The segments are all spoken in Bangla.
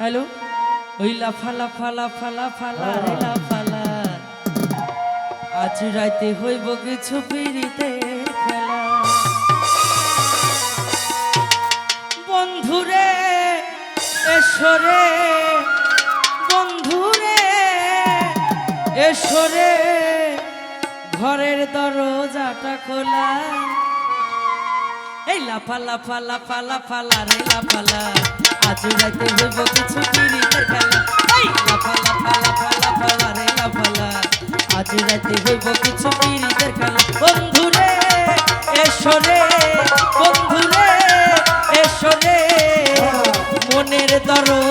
হ্যালো? ওই লাফা লাফা লাফা লাফা রে লাফালা আজ রাইতে হইব কিছু পিড়িতে খেলা। বন্ধুরে এসরে বন্ধুরে এসরে ঘরের দরজাটা খোলা। এই লাফা লাফা লাফা লাফা রে লাফালা আজ রাতে হইব কিছু পিড়িতের খেলা। এই লাফা লাফা লাফা লাফা রে লাফালা আজ রাতে হইব কিছু পিড়িতের খেলা। বন্ধুরে এসো রে বন্ধুরে এসো রে। মনের দরজাটা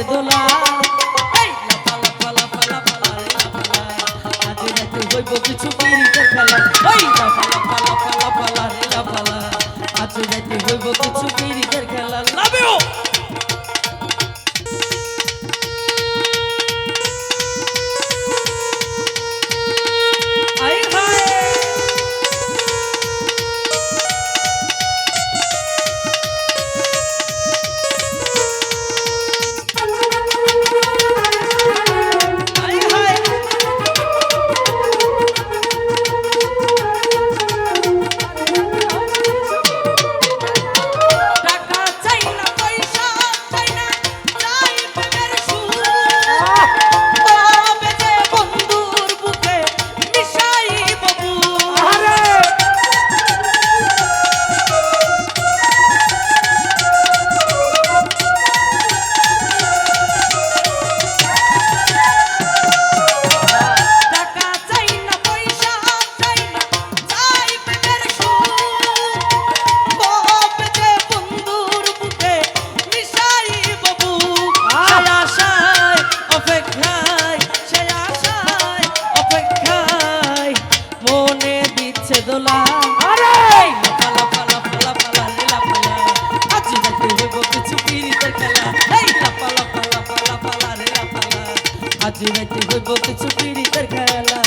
দিচ্ছে দোলা কিছু পিড়িতের খেলা এই লাফা লাফা লাফা লাফা লা রে লাফা লা। আজ রাতে হইব কিছু পিড়িতের খেলা লাভ দিচ্ছে দোলা। আরে! লাফা লাফা লাফা লাফা লা রে লাফা লা। আজ রাতে হইব কিছু পিড়িতের খেলা। এই লাফা লাফা লাফা লাফা লা রে আজ রাতে হইব কিছু পিড়িতের খেলা।